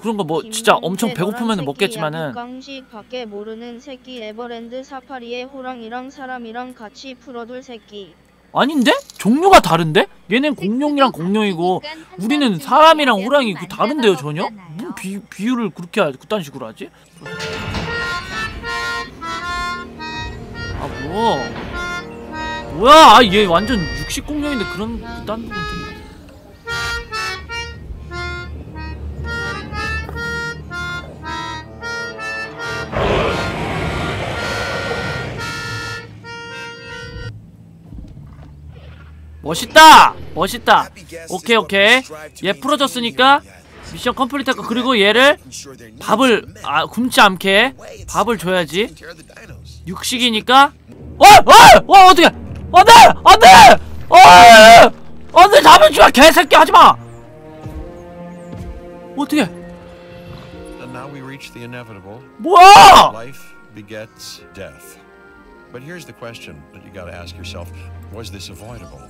그런 거 뭐 진짜 엄청 배고프면 먹겠지만은 강식 밖에 모르는 새끼 에버랜드 사파리에 호랑이랑 사람이랑 같이 풀어둘 새끼. 아닌데? 종류가 다른데? 얘는 공룡이랑 공룡이고 우리는 사람이랑 호랑이 그 다른데요 전혀? 무슨 비, 비유를 그렇게 하, 그딴 식으로 하지? 아 뭐? 뭐야? 아, 얘 완전 육식 공룡인데 그런 그딴 부분 좀. 멋있다! 멋있다! 오케이 오케이 얘 풀어졌으니까 미션 컴플리트할거 그리고 얘를 밥을 아 굶지 않게 밥을 줘야지 육식이니까 어! 어! 어 어떻게 안돼! 안돼! 어! 안돼 잡을 줄 개새끼 하지마! 어떻게. 뭐야! But here's the question that you got to ask yourself Was this avoidable?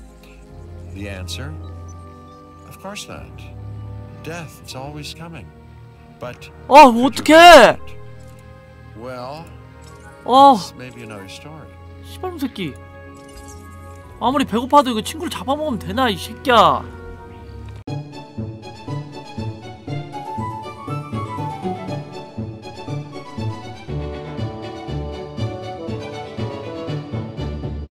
The answer? Of course not. Death, it's always coming. But. 어 could you 어떡해! Well, 어 maybe another story. 씨발 새끼 아무리 배고파도 이거 친구를 잡아먹으면 되나 이 새끼야